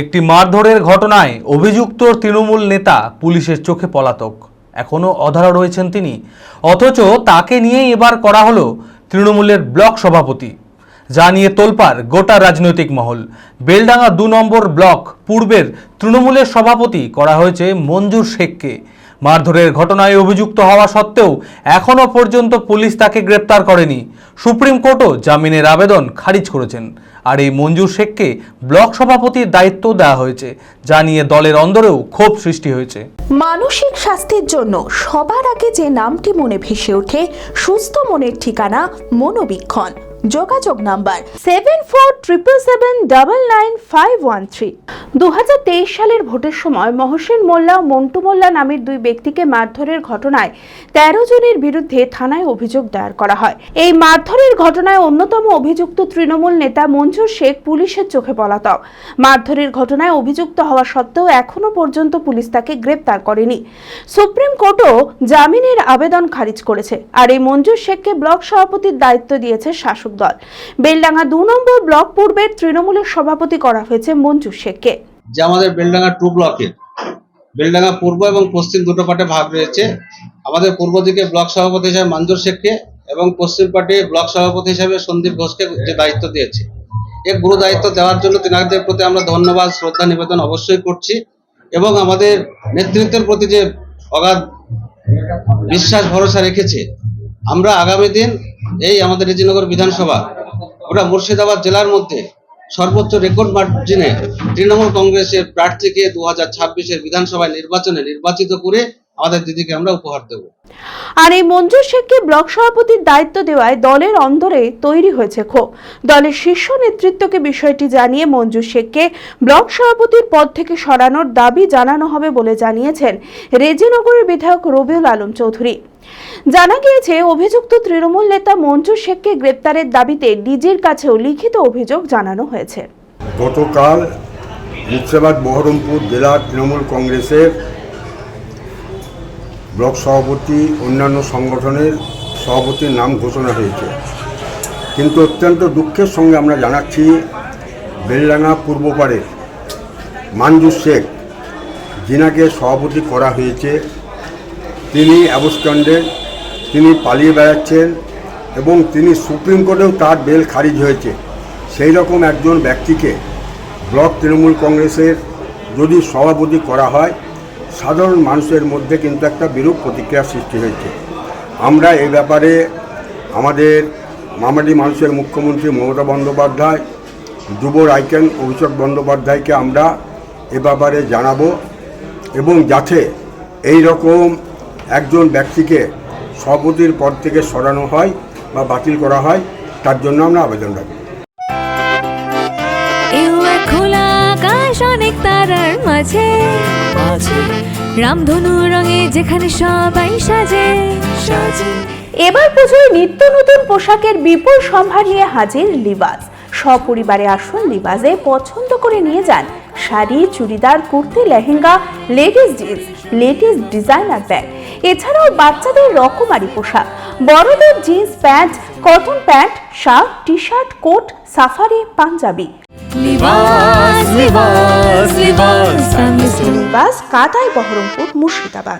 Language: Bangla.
একটি মারধরের ঘটনায় অভিযুক্ত তৃণমূল নেতা পুলিশের চোখে পলাতক। এখনও অধারা রয়েছেন তিনি। অথচ তাকে নিয়েই এবার করা হলো তৃণমূলের ব্লক সভাপতি। যা নিয়ে তোলপাড় গোটা রাজনৈতিক মহল। বেলডাঙ্গা দু নম্বর ব্লক পূর্বের তৃণমূলের সভাপতি করা হয়েছে মঞ্জুর শেখকে। মারধরের ঘটনায় অভিযুক্ত হওয়া সত্ত্বেও এখনও পর্যন্ত পুলিশ তাকে গ্রেপ্তার করেনি। সুপ্রিম কোর্টও জামিনের আবেদন খারিজ করেছেন। আর এই মঞ্জুর শেখকে ব্লক সভাপতির দায়িত্ব দেওয়া হয়েছে, যা নিয়ে দলের অন্দরেও ক্ষোভ সৃষ্টি হয়েছে। মানসিক স্বাস্থ্যের জন্য সবার আগে যে নামটি মনে ভেসে ওঠে, সুস্থ মনের ঠিকানা মনোবীক্ষণ। যোগাযোগ number seven four triple seven double nine five one three দু সালের ভোটের সময় মহসিন মোল্লা ও মন্টু মোল্লা নামের দুই ব্যক্তিকে মারধরের ঘটনায় তেরো জনের বিরুদ্ধে থানায় অভিযোগ দায়ের করা হয়। এই মারধরের ঘটনায় অন্যতম অভিযুক্ত তৃণমূল নেতা মঞ্জুর শেখ পুলিশের চোখে পলাতক। মারধরের ঘটনায় অভিযুক্ত হওয়া সত্ত্বেও এখনও পর্যন্ত পুলিশ তাকে গ্রেপ্তার করেনি। সুপ্রিম কোর্টও জামিনের আবেদন খারিজ করেছে। আর এই মঞ্জুর শেখকে ব্লক সভাপতির দায়িত্ব দিয়েছে শাসক দল। বেলডাঙ্গা দু নম্বর ব্লক পূর্বের তৃণমূলের সভাপতি করা হয়েছে মঞ্জু শেখকে। যে আমাদের বেলডাঙ্গা টু ব্লকের। বেলডাঙ্গা পূর্ব এবং পশ্চিম দুটো পার্টে ভাগ রয়েছে। আমাদের পূর্ব দিকে ব্লক সভাপতি হিসাবে মঞ্জুর শেখকে এবং পশ্চিম পার্টি ব্লক সভাপতি হিসাবে সন্দীপ ঘোষকে যে দায়িত্ব দিয়েছে। এই গুরু দায়িত্ব দেওয়ার জন্য তিনাদের প্রতি আমরা ধন্যবাদ, শ্রদ্ধা, নিবেদন অবশ্যই করছি এবং আমাদের নেতৃত্বের প্রতি যে অগাধ বিশ্বাস, ভরসা রেখেছে, আমরা আগামী দিন এই আমাদের রেজিনগর বিধানসভা ওটা মুর্শিদাবাদ জেলার মধ্যে সর্বোচ্চ রেকর্ড মার্জিনে তৃণমূল কংগ্রেসের প্রার্থীকে দু হাজার ছাব্বিশের বিধানসভায় নির্বাচনে নির্বাচিত করে আমাদের দিদিকে আমরা উপহার দেবো। আর এই মঞ্জুর শেখকে ব্লক সভাপতির দায়িত্ব দেওয়ায় দলের অন্দরে তৈরি হয়েছে ক্ষোভ। দলের শীর্ষ নেতৃত্বকে বিষয়টি জানিয়ে মঞ্জুর শেখকে ব্লক সভাপতির পদ থেকে সরানোর দাবি জানানো হবে বলে জানিয়েছেন রেজিনগরের বিধায়ক রবিউল আলম চৌধুরী। জানা গিয়েছে, অভিযুক্ত তৃণমূল নেতা মঞ্জুর শেখকে গ্রেপ্তারের দাবিতে ডিজির কাছেও লিখিত অভিযোগ জানানো হয়েছে। গতকাল মুর্শিদাবাদ, বহরমপুর জেলা তৃণমূল কংগ্রেসের ব্লক সভাপতি, অন্যান্য সংগঠনের সভাপতির নাম ঘোষণা হয়েছে। কিন্তু অত্যন্ত দুঃখের সঙ্গে আমরা জানাচ্ছি, বেলডাঙ্গা পূর্ব পাড়ে মানজুর শেখ, যিনাকে সভাপতি করা হয়েছে তিনি অ্যাবস্ট্যান্ডের তিনি পালিয়ে বেড়াচ্ছেন এবং তিনি সুপ্রিম কোর্টেও তার বেল খারিজ হয়েছে। সেই রকম একজন ব্যক্তিকে ব্লক তৃণমূল কংগ্রেসের যদি সভাপতি করা হয়, সাধারণ মানুষের মধ্যে কিন্তু একটা বিরূপ প্রতিক্রিয়া সৃষ্টি হয়েছে। আমরা এই ব্যাপারে আমাদের মামাটি মানুষের মুখ্যমন্ত্রী মমতা বন্দ্যোপাধ্যায়, যুব রাইকেন অভিষেক বন্দ্যোপাধ্যায়কে আমরা এ ব্যাপারে জানাব এবং যাতে এই রকম একজন ব্যক্তিকে সভাপতির পদ থেকে সরানো হয় বা বাতিল করা হয় তার জন্য আমরা আবেদন রাখি। এও খোলা আকাশ অনেক তারার মাঝে। রামধনু রঙে যেখানে সবাই সাজে। সাজে। এবার পুজোয় নিত্য নতুন পোশাকের বিপুল সম্ভার নিয়ে হাজির লিবাস। সপরিবারে আসুন লিবাসে পছন্দ করে নিয়ে যান sari churidar kurti lehenga ladies jeans latest designer bag. এছাড়াও বাচ্চাদের রকমারি পোশাক। বড়দের jeans pant cotton pant shirt T shirt coat safari panjabi Libas Libas Berhampore Murshidabad.